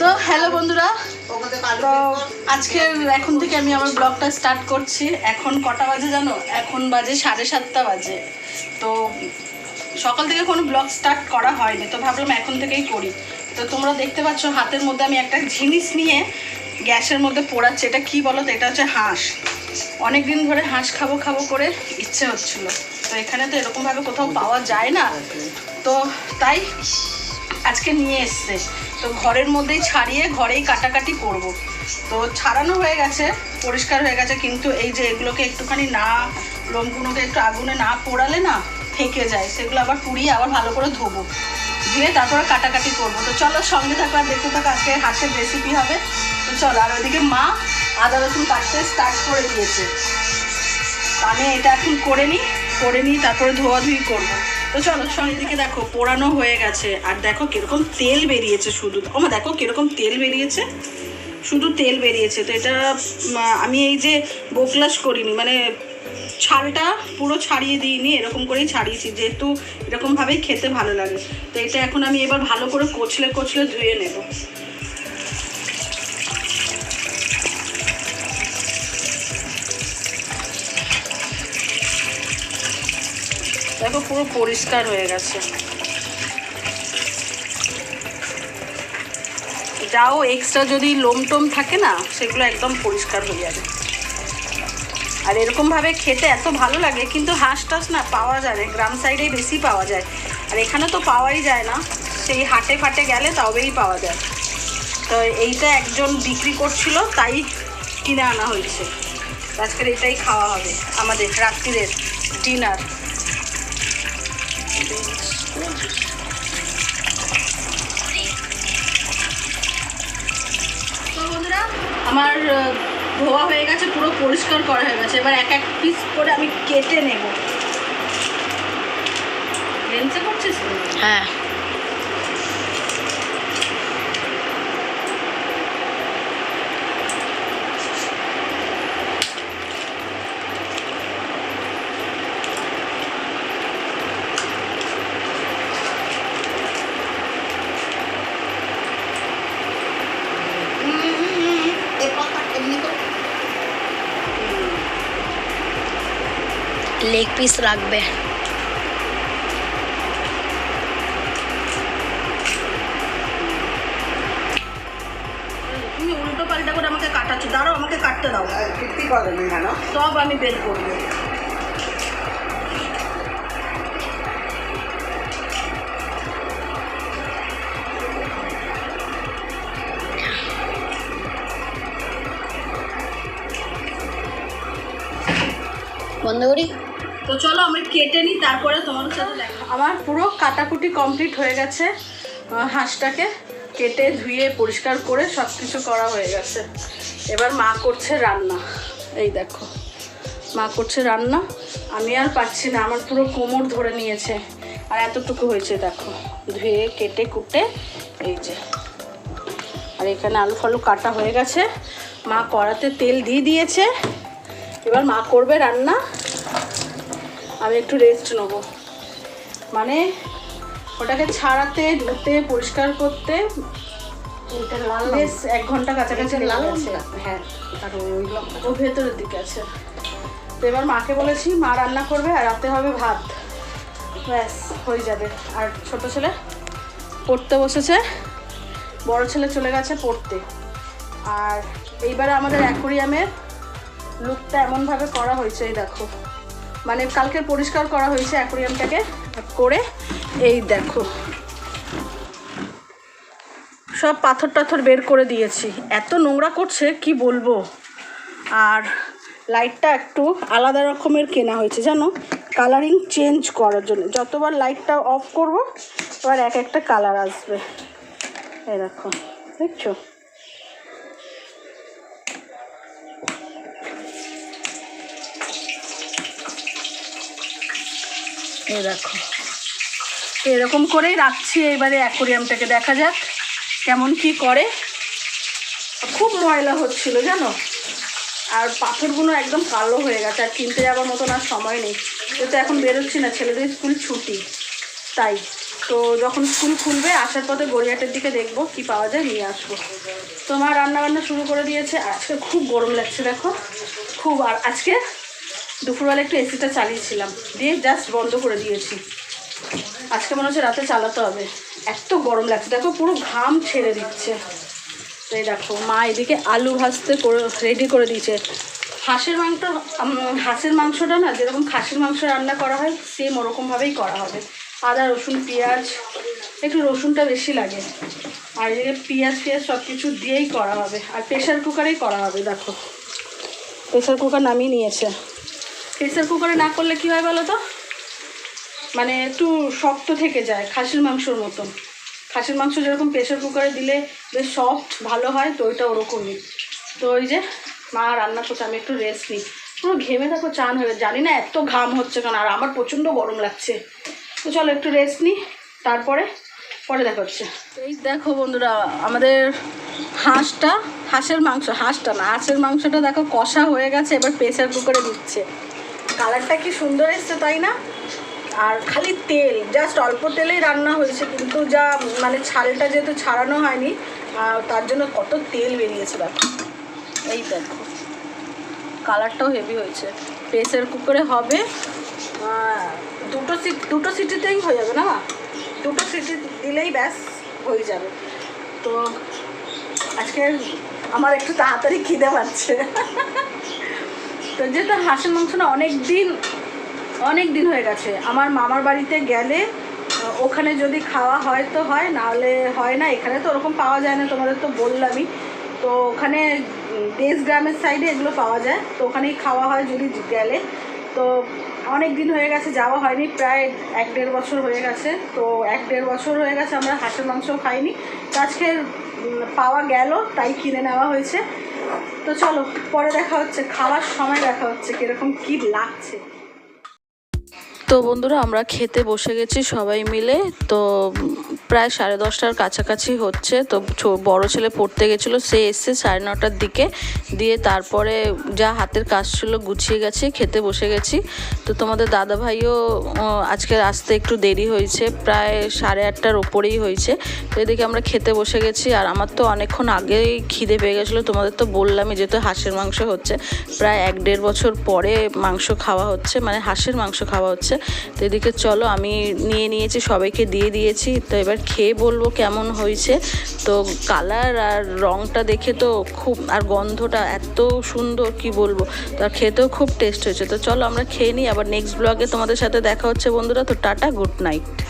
তো হ্যালো বন্ধুরা তো আজকে এখন থেকে আমি আমার ব্লগটা স্টার্ট করছি। এখন কটা বাজে জানো? এখন বাজে সাড়ে সাতটা বাজে। তো সকাল থেকে কোনো ব্লগ স্টার্ট করা হয়নি। তো ভাবলাম এখন থেকেই করি। তো তোমরা দেখতে পাচ্ছ হাতের মধ্যে আমি একটা জিনিস নিয়ে গ্যাসের মধ্যে পোড়াচ্ছি। এটা কি বলো তো? এটা হচ্ছে হাঁস। অনেক দিন ধরে হাঁস খাব খাব করে ইচ্ছে হচ্ছিল। তো এখানে তো এরকমভাবে কোথাও পাওয়া যায় না। তো তাই আজকে নিয়ে এসছে। তো ঘরের মধ্যেই ছাড়িয়ে ঘরেই কাটাকাটি করব। তো ছাড়ানো হয়ে গেছে, পরিষ্কার হয়ে গেছে, কিন্তু এই যে এগুলোকে একটুখানি না, লোমগুলোকে একটু আগুনে না পোড়ালে না থেকে যায়, সেগুলো আবার পুড়িয়ে আবার ভালো করে ধোবো। ধুয়ে তারপরে কাটাকাটি করব। তো চলো সঙ্গে থাকো আর দেখতে থাকো আজকে হাঁসের রেসিপি হবে। তো চলো, আর ওইদিকে মা আদা রসুন কাটতে স্টার্ট করে দিয়েছে। আমি এটা এখন করে নিই। করে নিই, তারপরে ধোয়াধুয়ি করব। তো চলো সঙ্গে দিকে দেখো, পোড়ানো হয়ে গেছে। আর দেখো কীরকম তেল বেরিয়েছে শুধু। ওমা, দেখো কীরকম তেল বেরিয়েছে। শুধু তেল বেরিয়েছে। তো এটা আমি এই যে বোকলাস করিনি মানে ছালটা পুরো ছাড়িয়ে দিইনি, এরকম করেই ছাড়িয়েছি। যেহেতু এরকমভাবেই খেতে ভালো লাগে। তো এটা এখন আমি এবার ভালো করে কচলে কচলে ধুয়ে নেব। দেখো পুরো পরিষ্কার হয়ে গেছে। যাও এক্সট্রা যদি লোম টোম থাকে না, সেগুলো একদম পরিষ্কার হয়ে যাবে। আর এরকমভাবে খেতে এত ভালো লাগে, কিন্তু হাঁস টাস না পাওয়া যায় না, গ্রাম সাইডেই বেশি পাওয়া যায়। আর এখানে তো পাওয়াই যায় না, সেই হাটে ফাটে গেলে তবেই পাওয়া যায়। তো এইটা একজন বিক্রি করছিল, তাই কিনে আনা হয়েছে। আজকের এটাই খাওয়া হবে, আমাদের রাত্রিরের ডিনার আমার ধোয়া হয়ে গেছে, পুরো পরিষ্কার করা হয়ে গেছে। এবার এক এক পিস করে আমি কেটে নেব। হ্যাঁ। লেগ পিস রাখবে। তুমি উল্টো পাল্টা করে আমাকে কাটাচ্ছ। দাঁড়াও আমাকে কাটতে দাও। কীর্তি করেনি কেন? সব আমি বের করব। বন্ধ করি তো চলো আমি কেটে নিই, তারপরে তোমার সাথে দেখা আমার পুরো কাটাকুটি কমপ্লিট হয়ে গেছে। হাঁসটাকে কেটে ধুয়ে, পরিষ্কার করে সব কিছু করা হয়ে গেছে। এবার মা করছে রান্না। এই দেখো, মা করছে রান্না। আমি আর পাচ্ছি না, আমার পুরো কোমর ধরে নিয়েছে। আর এতটুকু হয়েছে, দেখো। ধুয়ে, কেটে, কুটে, এই যে। আর এখানে আলু ফালু কাটা হয়ে গেছে। মা কড়াতে তেল দিয়ে দিয়েছে। এবার মা করবে রান্না। আমি একটু রেস্ট নেব। মানে ওটাকে ছাড়াতে ধুতে পরিষ্কার করতে বেশ এক ঘণ্টা কাছাকাছি লাল। হ্যাঁ আর ওই ও ভেতরের দিকে আছে। তো এবার মাকে বলেছি মা রান্না করবে আর রাতে হবে ভাত। ব্যাস হয়ে যাবে। আর ছোট ছেলে পড়তে বসেছে বড় ছেলে চলে গেছে পড়তে। আর এইবারে আমাদের অ্যাকোরিয়ামের লুকটা এমনভাবে করা হয়েছে এই দেখো। মানে কালকে পরিষ্কার করা হয়েছে অ্যাকোরিয়ামটাকে করে। এই দেখো। সব পাথর টাথর বের করে দিয়েছি। এত নোংরা করছে, কি বলব? আর লাইটটা একটু আলাদা রকমের কেনা হয়েছে, জানো? কালারিং চেঞ্জ করার জন্য। যতবার লাইটটা অফ করব, এবার এক একটা কালার আসবে। দেখো, দেখছ? এই দেখো। এরকম করেই রাখছি এবারে অ্যাকোরিয়ামটাকে। দেখা যাক কেমন কি করে। খুব ময়লা হচ্ছিল, জানো? আর পাথরগুলো একদম কালো হয়ে গেছে, আর কিনতে যাওয়ার মতন আর সময় নেই। যেহেতু এখন বেরোচ্ছি না, ছেলেদের স্কুল ছুটি, তাই। তো যখন স্কুল খুলবে, আসার পথে গড়িয়াটের দিকে দেখব, কি পাওয়া যায়, নিয়ে আসব। তো মা রান্না বান্না শুরু করে দিয়েছে, আজকে খুব গরম লাগছে, দেখো। খুব, আর আজকে দুপুরবেলা একটু এসিটা চালিয়েছিলাম। দিয়ে জাস্ট বন্ধ করে দিয়েছি। আজকে মনে হচ্ছে রাতে চালাতে হবে। এত গরম লাগছে। দেখো পুরো ঘাম ছেড়ে দিচ্ছে। এই দেখো, মা এদিকে আলু ভাজতে করে রেডি করে দিয়েছে। হাঁসের মাংস হাঁসের মাংসটা না, যেরকম খাসির মাংস রান্না করা হয় সেম ওরকমভাবেই করা হবে। আদা, রসুন, পেঁয়াজ, একটু রসুনটা বেশি লাগে। আর এদিকে পেঁয়াজ ফিয়াজ সব কিছু দিয়েই করা হবে। আর প্রেশার কুকারেই করা হবে, দেখো। প্রেশার কুকার নামিয়ে নিয়েছে। প্রেশার কুকারে না করলে কী হয় বলো তো? মানে একটু শক্ত থেকে যায়, খাসির মাংসর মতন। খাসির মাংস যেরকম প্রেসার কুকারে দিলে বেশ সফট ভালো হয়, তো ওইটা ওরকমই। তো ওই যে মা রান্না করছে আমি একটু রেস্ট নিই। পুরো ঘেমে দেখো চান হয়ে জানি না এত ঘাম হচ্ছে কেন, আর আমার প্রচণ্ড গরম লাগছে। তো চলো একটু রেস্ট নিই, তারপরে, পরে দেখা হচ্ছে। এই দেখো বন্ধুরা, আমাদের হাঁসটা, হাঁসের মাংস, হাঁসটা না, হাঁসের মাংসটা দেখো কষা হয়ে গেছে, এবার প্রেসার কুকারে দিচ্ছে। কালারটা কি সুন্দর এসছে তাই না? আর খালি তেল জাস্ট অল্প তেলেই রান্না হয়েছে, কিন্তু যা মানে ছালটা যেহেতু ছাড়ানো হয়নি তার জন্য কত তেল বেরিয়েছে দেখো এই দেখো। কালারটাও হেভি হয়েছে। প্রেসার কুকারে হবে। দুটো সিট দুটো সিটিতেই হয়ে যাবে না? দুটো সিটি দিলেই ব্যাস, হয়ে যাবে। তো আজকে আমার একটু তাড়াতাড়ি খিদে পাচ্ছে। তো যেহেতু হাঁসের মাংস না অনেক দিন অনেক দিন হয়ে গেছে। আমার মামার বাড়িতে গেলে ওখানে যদি খাওয়া হয় তো হয়, নাহলে হয় না। এখানে তো ওরকম পাওয়া যায় না, তোমাদের তো বললামই। তো ওখানে দেশ গ্রামের সাইডে এগুলো পাওয়া যায়। তো ওখানেই খাওয়া হয় যদি গেলে। তো অনেক দিন হয়ে গেছে, যাওয়া হয়নি। প্রায় এক দেড় বছর হয়ে গেছে। তো এক দেড় বছর হয়ে গেছে, আমরা হাঁসের মাংস খাইনি। তো আজকে পাওয়া গেল, তাই কিনে নেওয়া হয়েছে। তো চলো পরে দেখা হচ্ছে খাওয়ার সময় দেখা হচ্ছে কীরকম কী লাগছে। তো বন্ধুরা, আমরা খেতে বসে গেছি সবাই মিলে। তো প্রায় সাড়ে দশটার কাছাকাছি হচ্ছে। তো বড় ছেলে পড়তে গেছিল, সে এসছে সাড়ে নটার দিকে। দিয়ে তারপরে যা হাতের কাজ ছিল গুছিয়ে গেছে, খেতে বসে গেছি। তো তোমাদের দাদা ভাইও আজকে আসতে একটু দেরি হয়েছে, প্রায় সাড়ে আটটার ওপরেই হয়েছে। তো এদিকে আমরা খেতে বসে গেছি, আর আমার তো অনেকক্ষণ আগেই খিদে পেয়ে গেছিল। তোমাদের তো বললামই যেহেতু হাঁসের মাংস হচ্ছে, প্রায় এক দেড় বছর পরে মাংস খাওয়া হচ্ছে মানে হাঁসের মাংস খাওয়া হচ্ছে। তো এদিকে চলো, আমি নিয়ে নিয়েছি, সবাইকে দিয়ে দিয়েছি। তো এবার খেয়ে বলব কেমন হয়েছে। তো কালার আর রংটা দেখে তো খুব, আর গন্ধটা এত সুন্দর, কি বলব? তো আর খেতেও খুব টেস্ট হয়েছে। তো চলো আমরা খেয়ে নিই, আবার নেক্সট ব্লগে তোমাদের সাথে দেখা হচ্ছে বন্ধুরা। তো টাটা গুড নাইট